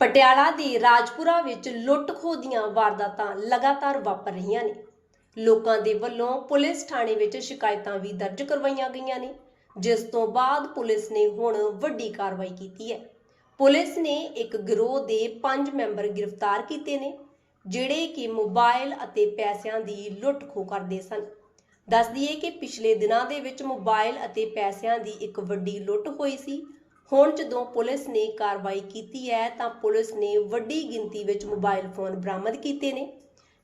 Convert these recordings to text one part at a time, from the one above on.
ਪਟਿਆਲਾ ਦੇ ਰਾਜਪੁਰਾ ਵਿੱਚ ਲੁੱਟ-ਖੋਹ ਦੀਆਂ ਵਾਰਦਾਤਾਂ ਲਗਾਤਾਰ ਵਾਪਰ ਰਹੀਆਂ ਨੇ। ਲੋਕਾਂ ਦੇ ਵੱਲੋਂ ਪੁਲਿਸ ਥਾਣੇ ਵਿੱਚ ਸ਼ਿਕਾਇਤਾਂ ਵੀ ਦਰਜ ਕਰਵਾਈਆਂ ਗਈਆਂ ਨੇ, ਜਿਸ ਤੋਂ ਬਾਅਦ ਪੁਲਿਸ ਨੇ ਹੁਣ ਵੱਡੀ ਕਾਰਵਾਈ ਕੀਤੀ ਹੈ। ਪੁਲਿਸ ਨੇ ਇੱਕ ਗਿਰੋਹ ਦੇ 5 ਮੈਂਬਰ ਗ੍ਰਿਫਤਾਰ ਕੀਤੇ ਨੇ, ਜਿਹੜੇ ਕਿ ਮੋਬਾਈਲ ਅਤੇ ਪੈਸਿਆਂ ਦੀ ਲੁੱਟ-ਖੋਹ ਕਰਦੇ ਸਨ। ਦੱਸ ਦਈਏ ਕਿ ਪਿਛਲੇ ਦਿਨਾਂ ਦੇ ਵਿੱਚ ਮੋਬਾਈਲ ਅਤੇ ਪੈਸਿਆਂ ਦੀ ਇੱਕ ਵੱਡੀ ਲੁੱਟ ਹੋਈ ਸੀ ਹੁਣ ਜਦੋਂ ਪੁਲਿਸ ਨੇ ਕਾਰਵਾਈ ਕੀਤੀ ਹੈ, ਤਾਂ ਪੁਲਿਸ ਨੇ ਵੱਡੀ ਗਿਣਤੀ ਵਿੱਚ ਮੋਬਾਈਲ ਫੋਨ ਬਰਾਮਦ ਕੀਤੇ ਨੇ।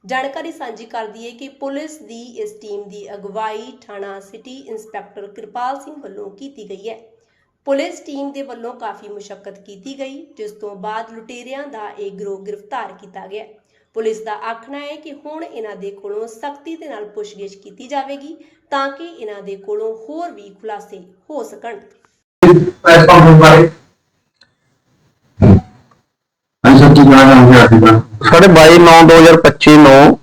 ਜਾਣਕਾਰੀ ਸਾਂਝੀ ਕਰਦੀ ਹੈ ਕਿ ਪੁਲਿਸ ਦੀ ਇਸ ਟੀਮ ਦੀ ਅਗਵਾਈ ਥਾਣਾ ਸਿਟੀ ਇੰਸਪੈਕਟਰ ਕਿਰਪਾਲ ਸਿੰਘ ਵੱਲੋਂ ਕੀਤੀ ਗਈ ਹੈ। ਪੁਲਿਸ ਟੀਮ ਦੇ ਵੱਲੋਂ ਕਾਫੀ ਮੁਸ਼ਕਲ ਕੀਤੀ ਗਈ, ਜਿਸ ਤੋਂ ਬਾਅਦ ਲੁਟੇਰਿਆਂ ਦਾ ਇਹ ਗਰੋਹ ਗ੍ਰਿਫਤਾਰ ਕੀਤਾ ਗਿਆ। ਪੁਲਿਸ ਦਾ ਆਖਣਾ ਹੈ ਕਿ ਹੁਣ ਇਹਨਾਂ ਦੇ ਕੋਲੋਂ ਸਖਤੀ ਦੇ ਨਾਲ ਪੁੱਛਗਿੱਛ ਕੀਤੀ ਜਾਵੇਗੀ, ਤਾਂ ਕਿ ਇਹਨਾਂ ਦੇ ਕੋਲੋਂ ਹੋਰ ਵੀ ਖੁਲਾਸੇ ਹੋ ਸਕਣ। ਪ੍ਰੈਸ ਕਾਨਫਰੰਸ ਬਾਰੇ ਹਾਂਜੀ ਕੀ ਕਹਿਣਾ ਚਾਹੁੰਦੇ ਸੀਗਾ ਸਾਡੇ 22/9/2025 ਨੂੰ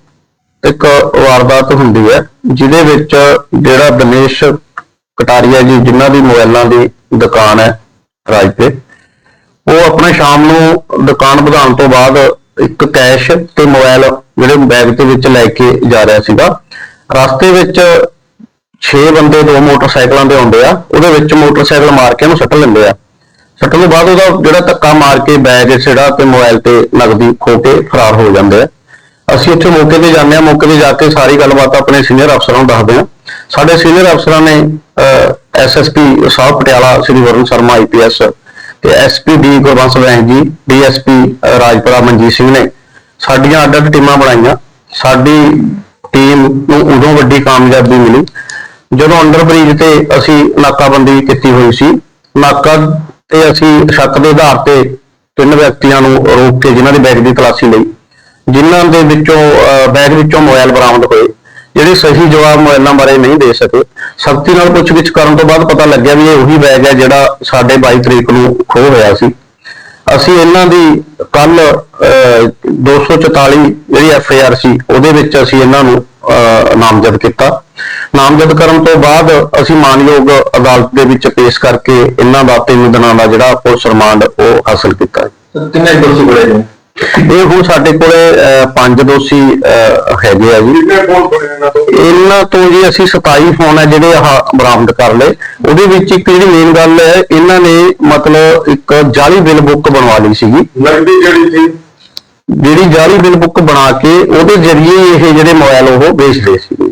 ਇੱਕ ਵਾਰਦਾਤ ਹੁੰਦੀ ਹੈ, ਜਿਹਦੇ ਵਿੱਚ ਜਿਹੜਾ ਦਿਨੇਸ਼ ਕਟਾਰੀਆ ਜੀ, ਜਿਨ੍ਹਾਂ ਦੀ ਮੋਬਾਈਲਾਂ ਦੀ ਦੁਕਾਨ ਹੈ ਰਾਜਪੁਰੇ ਉਹ ਆਪਣਾ ਸ਼ਾਮ ਨੂੰ ਦੁਕਾਨ ਵਧਾਉਣ ਤੋਂ ਬਾਅਦ ਇੱਕ ਕੈਸ਼ ਤੇ ਮੋਬਾਈਲ ਜਿਹੜੇ ਬੈਗ ਦੇ ਵਿੱਚ ਲੈ ਕੇ ਜਾ ਰਿਹਾ ਸੀਗਾ। ਰਸਤੇ ਵਿੱਚ 6 ਬੰਦੇ ਦੋ ਮੋਟਰਸਾਈਕਲਾਂ ਦੇ ਆਉਂਦੇ ਆ, ਉਹਦੇ ਵਿੱਚ ਮੋਟਰਸਾਈਕਲ ਮਾਰ ਕੇ ਉਹਨੂੰ ਸੱਟ ਲੈਂਦੇ ਆ। ਸੱਟਣ ਤੋਂ ਬਾਅਦ ਉਹਦਾ ਜਿਹੜਾ ਧੱਕਾ ਮਾਰ ਕੇ ਬੈਗ ਜਿਹੜਾ ਤੇ ਮੋਬਾਈਲ ਤੇ ਨਗਦੀ ਖੋ ਕੇ ਫਰਾਰ ਹੋ ਜਾਂਦੇ ਆ। ਅਸੀਂ ਉੱਥੇ ਮੌਕੇ ਤੇ ਜਾਂਦੇ ਆ, ਮੌਕੇ ਤੇ ਜਾ ਕੇ ਸਾਰੀ ਗੱਲਬਾਤ ਆਪਣੇ ਸੀਨੀਅਰ ਅਫਸਰਾਂ ਨੂੰ ਦੱਸਦੇ ਆ। ਸਾਡੇ ਸੀਨੀਅਰ ਅਫਸਰਾਂ ਨੇ ਐਸਐਸਪੀ ਸਾਹਿਬ ਪਟਿਆਲਾ, ਸ੍ਰੀ ਵਰੁਣ ਸ਼ਰਮਾ ਆਈਪੀਐਸ ਤੇ SP D Gurbans Bains ji DSP Rajpura Manjeet Singh ਨੇ ਸਾਡੀਆਂ ਅੱਡ ਅੱਡ ਟੀਮਾਂ ਬਣਾਈਆਂ। ਸਾਡੀ ਟੀਮ ਨੂੰ ਉਦੋਂ ਵੱਡੀ ਕਾਮਯਾਬੀ ਮਿਲੀ। ਜਦੋਂ ਅੰਡਰ ਬ੍ਰਿਜ ਤੇ ਅਸੀਂ ਨਾਕਾਬੰਦੀ ਕੀਤੀ ਹੋਈ ਸੀ ਨਾਕਾ ਤੇ ਅਸੀਂ ਸ਼ੱਕ ਦੇ ਆਧਾਰ ਤੇ ਤਿੰਨ ਵਿਅਕਤੀਆਂ ਨੂੰ ਰੋਕ ਕੇ ਜਿਨ੍ਹਾਂ ਦੇ ਬੈਗ ਦੀ ਤਲਾਸ਼ੀ ਲਈ ਜਿਨ੍ਹਾਂ ਦੇ ਵਿੱਚੋਂ ਅਹ, ਬੈਗ ਵਿੱਚੋਂ ਮੋਬਾਈਲ ਬਰਾਮਦ ਹੋਏ ਜਿਹੜੇ ਸਹੀ ਜਵਾਬ ਮੋਬਾਈਲਾਂ ਬਾਰੇ ਨਹੀਂ ਦੇ ਸਕੇ। ਸਖਤੀ ਨਾਲ ਪੁੱਛਗਿੱਛ ਕਰਨ ਤੋਂ ਬਾਅਦ ਪਤਾ ਲੱਗਿਆ ਵੀ ਇਹ ਉਹੀ ਬੈਗ ਹੈ ਜਿਹੜਾ ਸਾਡੇ 22 ਤਰੀਕ ਨੂੰ ਖੋਹ ਹੋਇਆ ਸੀ। ਅਸੀਂ ਇਹਨਾਂ ਦੀ ਕੱਲ 244 ਜਿਹੜੀ ਐਫ ਆਈ ਆਰ ਸੀ ਉਹਦੇ ਵਿੱਚ ਅਸੀਂ ਇਹਨਾਂ ਨੂੰ ਅਹ, ਨਾਮਜ਼ਦ ਕੀਤਾ। ਨਾਮਜ਼ਦ ਕਰਨ ਤੋਂ ਬਾਅਦ ਅਸੀਂ ਮਾਨਯੋਗ ਅਦਾਲਤ ਦੇ ਵਿੱਚ ਪੇਸ਼ ਕਰਕੇ ਇਹਨਾਂ ਦਾ ਤਿੰਨ ਦਿਨਾਂ ਦਾ ਜਿਹੜਾ ਪੁਲਿਸ ਰਿਮਾਂਡ ਉਹ ਹਾਸਲ ਕੀਤਾ ਕਿੰਨੇ ਦੋਸ਼ੀ ਬੜੇ ਨੇ ਇਹ ਹੁਣ ਸਾਡੇ ਕੋਲੇ ਪੰਜ ਦੋਸ਼ੀ ਹੈਗੇ ਆ ਜੀ। ਇਹਨਾਂ ਤੋਂ? ਜੀ ਅਸੀਂ 27 ਫੋਨ ਹੈ ਜਿਹੜੇ ਆਹ ਬਰਾਮਦ ਕਰ ਲਏ। ਉਹਦੇ ਵਿੱਚ ਇੱਕ ਜਿਹੜੀ ਮੇਨ ਗੱਲ ਹੈ ਇਹਨਾਂ ਨੇ ਮਤਲਬ ਇੱਕ ਜਾਲੀ ਬਿੱਲ ਬੁੱਕ ਬਣਵਾ ਲਈ ਸੀਗੀ। ਨਗਦੀ ਜਿਹੜੀ ਸੀ? ਜਿਹੜੀ ਜਾਲੀ ਬਿੱਲ ਬੁੱਕ ਬਣਾ ਕੇ ਉਹਦੇ ਜ਼ਰੀਏ ਇਹ ਜਿਹੜੇ ਮੋਬਾਈਲ ਉਹ ਵੇਚਦੇ ਸੀ ਸਰ ਦੋ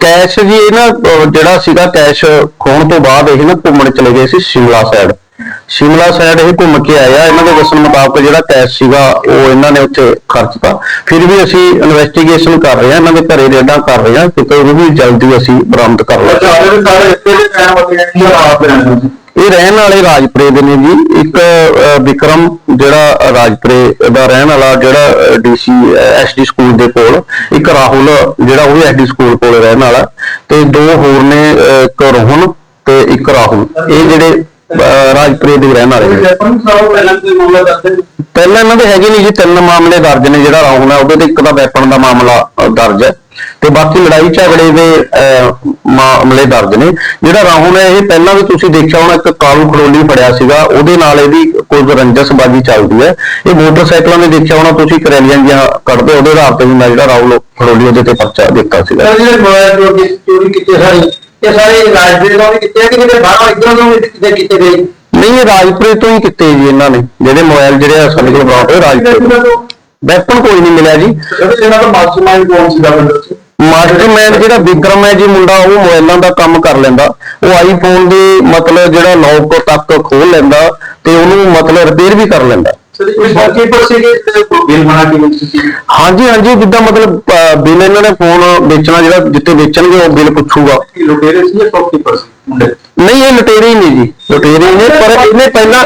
ਕੈਸ਼ ਜੀ ਇਹ ਨਾ ਅਹ ਜਿਹੜਾ ਸੀਗਾ ਕੈਸ਼ ਖੋਣ ਤੋਂ ਬਾਅਦ ਇਹ ਨਾ ਘੁੰਮਣ ਚਲੇ ਗਏ ਸੀ ਸ਼ਿਮਲਾ ਸਾਈਡ ਸ਼ਿਮਲਾ ਸਾਈਡ ਇਹ ਘੁੰਮ ਕੇ ਆਇਆ ਇਹਨਾਂ ਦੇ ਦੱਸਣ ਮੁਤਾਬਕ ਜਿਹੜਾ ਕੈਸ਼ ਸੀਗਾ ਉਹ ਇਹਨਾਂ ਨੇ ਉੱਥੇ ਖਰਚਤਾ ਫਿਰ ਵੀ ਅਸੀਂ ਇਨਵੈਸਟੀਗੇਸ਼ਨ ਕਰ ਰਹੇ ਹਾਂ ਇਹਨਾਂ ਦੇ ਘਰੇ ਰੇਡਾਂ ਕਰ ਰਹੇ ਹਾਂ ਕਿਉਂਕਿ ਉਹ ਵੀ ਜਲਦੀ ਅਸੀਂ ਬਰਾਮਦ ਕਰ ਅੱਛਾ ਲਾਂਗੇ ਉਹਦੇ ਸਾਰੇ ਇੱਥੇ ਦੇ ਪੈਣ ਵਾਲੇ ਨੇ ਜਾਂ ਆਪ ਰਹਿਣ ਸੀ ਇਹ ਰਹਿਣ ਵਾਲੇ ਰਾਜਪੁਰੇ ਦੇ ਨੇ ਜੀ। ਇੱਕ ਵਿਕਰਮ ਜਿਹੜਾ ਰਾਜਪੁਰੇ ਦਾ ਰਹਿਣ ਵਾਲਾ ਜਿਹੜਾ ਡੀਸੀ ਐਸਡੀ ਸਕੂਲ ਦੇ ਕੋਲ, ਇੱਕ ਰਾਹੁਲ ਜਿਹੜਾ ਉਹ ਵੀ ਐਸਡੀ ਸਕੂਲ ਕੋਲ ਰਹਿਣ ਵਾਲਾ। ਤੇ ਦੋ ਹੋਰ ਨੇ ਇੱਕ ਰੋਹਨ ਤੇ ਇੱਕ ਰਾਹੁਲ। ਇਹ ਜਿਹੜੇ ਰਾਜਪੁਰੇ ਦੇ ਰਹਿਣ ਵਾਲੇ ਨੇ। ਪਹਿਲਾਂ ਇਹਨਾਂ ਦੇ ਹੈਗੇ ਨਹੀਂ ਜੀ, ਤਿੰਨ ਮਾਮਲੇ ਦਰਜ ਨੇ ਜਿਹੜਾ ਰਾਹੁਲ ਹੈ, ਉਹਦੇ ਤੇ ਇੱਕ ਦਾ ਵੈਪਨ ਦਾ ਮਾਮਲਾ ਦਰਜ ਹੈ। ਤੇ ਬਾਕੀ ਲੜਾਈ ਝਗੜੇ ਦੇ ਮਾਮਲੇ ਦਰਜ ਨੇ। ਜਿਹੜਾ ਰਾਹੁਲ ਹੈ ਇਹ ਪਹਿਲਾਂ ਵੀ ਤੁਸੀਂ ਦੇਖਿਆ ਹੋਣਾ ਇੱਕ ਕਾਲੂ ਖੜੋਲੀ ਫੜਿਆ ਸੀਗਾ। ਉਹਦੇ ਨਾਲ ਇਹਦੀ ਕੁਝ ਰੰਜਸਬਾਜੀ ਚੱਲਦੀ ਹੈ। ਇਹ ਮੋਟਰਸਾਈਕਲਾਂ ਦੇ ਦੇਖਿਆ ਹੋਣਾ ਤੁਸੀਂ ਕਰੈਲੀਆਂ ਜਿਹਾ ਕੱਢਦੇ ਉਹਦੇ ਆਧਾਰ ਤੇ ਮੈਂ ਜਿਹੜਾ ਰਾਹੁਲ ਖੜੋਲੀ ਉਹਦੇ ਤੇ ਪਰਚਾ ਦਿੱਤਾ ਸੀਗਾ। ਸਰ ਜਿਹੜੇ ਮੋਬਾਈਲ ਚੋਰੀ ਚੋਰੀ ਕੀਤੇ ਸਾਰੇ ਇਹ ਸਾਰੇ ਰਾਜਦੇ ਤੋਂ ਵੀ ਕੀਤੇ ਆ ਕਿ ਕਿਤੇ ਬਾਹਰ ਇਧਰੋਂ ਤੋਂ ਵੀ ਕਿਤੇ ਕੀਤੇ ਗਏ? ਨਹੀਂ ਰਾਜਪੁਰੇ ਤੋਂ ਹੀ ਕੀਤੇ ਜੀ ਇਹਨਾਂ ਨੇ। ਜਿਹੜੇ ਮੋਬਾਈਲ ਜਿਹੜੇ ਆ ਸਾਡੇ ਕੋਲ ਹੋਏ ਰਾਜਪੁਰੇ ਤੋਂ? ਵੈਪਨ ਕੋਈ ਨਹੀਂ ਮਿਲਿਆ ਜੀ। ਸਰ ਇਹਨਾਂ ਦਾ ਮਾਸਟਰਮਾਈਂਡ ਕੌਣ ਸੀਗਾ ਬੰਦੇ ਚ ਮਾਸਟਰਮੈਨ ਜਿਹੜਾ ਵਿਕਰਮ ਹੈ ਜੀ ਮੁੰਡਾ ਉਹ ਮੋਬਾਈਲਾਂ ਦਾ ਕੰਮ ਕਰ ਲੈਂਦਾ। ਉਹ ਆਈਫੋਨ ਦੇ ਮਤਲਬ ਜਿਹੜਾ ਲੌਕ ਤੱਕ ਖੋਲ ਲੈਂਦਾ ਤੇ ਉਹਨੂੰ ਮਤਲਬ ਰਿਪੇਅਰ ਵੀ ਕਰ ਲੈਂਦਾ। ਹਾਂਜੀ ਹਾਂਜੀ ਜਿੱਦਾਂ ਮਤਲਬ ਬਿੱਲ ਇਹਨਾਂ ਨੇ ਫੋਨ ਵੇਚਣਾ ਜਿਹੜਾ ਜਿੱਤੇ ਵੇਚਣਗੇ ਉਹ ਬਿੱਲ ਪੁੱਛੂਗਾ। ਲੁਟੇਰੇ ਸੀ ਜਾਂ ਸ਼ੌਕੀਪਰ ਸੀ ਮੁੰਡੇ? ਨਹੀਂ ਇਹ ਲੁਟੇਰੇ ਹੀ ਨਹੀਂ ਜੀ। ਲੁਟੇਰੇ ਨੇ ਪਰ ਇਹਨੇ ਪਹਿਲਾਂ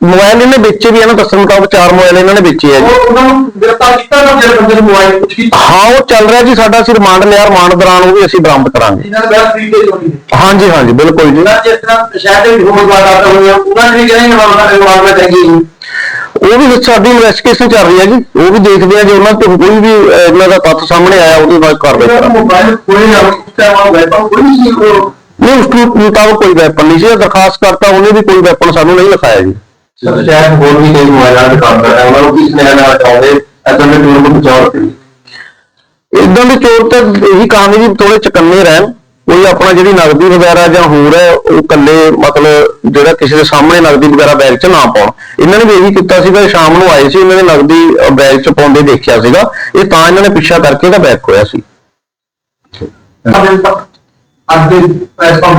ਮੋਬਾਈਲ ਇਹਨੇ ਵੇਚੇ ਵੀ ਇਹਨਾਂ ਦੱਸਣ ਮੁਤਾਬਕ ਚਾਰ ਮੋਬਾਈਲ ਇਹਨਾਂ ਨੇ ਵੇਚੇ ਆ ਜੀ। ਉਹ ਉਹਨਾਂ ਨੂੰ ਗ੍ਰਿਫਤਾਰ ਕੀਤਾ ਨਾ ਜਿਹੜੇ ਬੰਦੇ ਨੂੰ ਮੋਬਾਈਲ ਕੁਝ ਕੀਤਾ। ਹਾਂ ਉਹ ਚੱਲ ਰਿਹਾ ਜੀ ਸਾਡਾ ਅਸੀਂ ਰਿਮਾਂਡ ਲਿਆ ਰਿਮਾਂਡ ਦੌਰਾਨ ਉਹ ਵੀ ਅਸੀਂ ਬਰਾਮਦ ਕਰਾਂਗੇ। ਇਹਨਾਂ ਦਾ ਫ੍ਰੀ ਤੇ ਚੋਰੀ ਹੈ। ਹਾਂਜੀ ਹਾਂਜੀ ਬਿਲਕੁਲ ਜੀ। ਜਿਸ ਤਰ੍ਹਾਂ ਸ਼ਾਇਦ ਵੀ ਹੋਰ ਵਾਰਦਾਤ ਹੋਈਆਂ ਉਹਨਾਂ ਨੇ ਵੀ ਕਹਿੰਦੇ ਮਾਮਲਾ ਉਹ ਵੀ ਸਾਡੀ ਇਨਵੈਸਟੀਗੇਸ਼ਨ ਚੱਲ ਰਹੀ ਹੈ ਜੀ। ਉਹ ਵੀ ਦੇਖਦੇ ਆ ਜੇ ਉਹਨਾਂ ਤੋਂ ਕੋਈ ਵੀ ਇਹਨਾਂ ਦਾ ਤੱਥ ਸਾਹਮਣੇ ਆਇਆ ਉਹਦੇ ਬਾਅਦ ਕਾਰਵਾਈ ਕਰਾਂਗੇ। ਮੋਬਾਈਲ ਕੋਈ ਨਾ ਉਸ ਟਾਈਮ ਆ ਵੈਪਨ ਕੋਈ ਨਹੀਂ ਸੀ ਉਹ। ਨਹੀਂ ਉਸ ਨੂੰ ਮੁਤਾਬਕ ਕੋਈ ਵੈਪਨ ਨਹੀਂ ਸੀ। ਦਰਖਾਸਤ ਕਰਤਾ ਉਹਨੇ ਵੀ ਕੋਈ ਵੈਪਨ ਸਾਨੂੰ ਨਹੀਂ ਲਿਖਾਇਆ ਜੀ। ਸ਼ਾਇਦ ਹੋਰ ਵੀ ਕਈ ਮੋਬਾਈਲਾਂ ਦੇ ਕੰਮ ਉਹਨਾਂ ਨੂੰ ਕਿਸ ਨੇ ਨਾਲ ਚਾਹੁੰਦੇ ਐਦਾਂ ਦੇ ਟੂਰ ਨੂੰ ਬਚਾਓ ਇਦਾਂ ਦੇ ਚੋਰ ਤਾਂ ਇਹੀ ਕਹਾਣੀ ਵੀ ਥੋੜੇ ਚਕੰਨੇ ਰਹਿਣ ਕੋਈ ਆਪਣਾ ਜਿਹੜੀ ਨਗਦੀ ਵਗੈਰਾ ਜਾਂ ਹੋਰ ਹੈ ਉਹ ਇਕੱਲੇ ਮਤਲਬ ਜਿਹੜਾ ਕਿਸੇ ਦੇ ਸਾਹਮਣੇ ਨਗਦੀ ਵਗੈਰਾ ਬੈਗ 'ਚ ਨਾ ਪਾਉਣ ਇਹਨਾਂ ਨੇ ਵੀ ਇਹੀ ਕੀਤਾ ਸੀਗਾ ਸ਼ਾਮ ਨੂੰ ਆਏ ਸੀ ਇਹਨਾਂ ਨੇ ਨਗਦੀ ਬੈਗ 'ਚ ਪਾਉਂਦੇ ਦੇਖਿਆ ਸੀਗਾ ਇਹ ਤਾਂ ਇਹਨਾਂ ਨੇ ਪਿੱਛਾ ਕਰਕੇ ਇਹਦਾ ਬੈਗ ਖੋਇਆ ਸੀ ਅੱਜ ਦੇ ਪ੍ਰੈਸ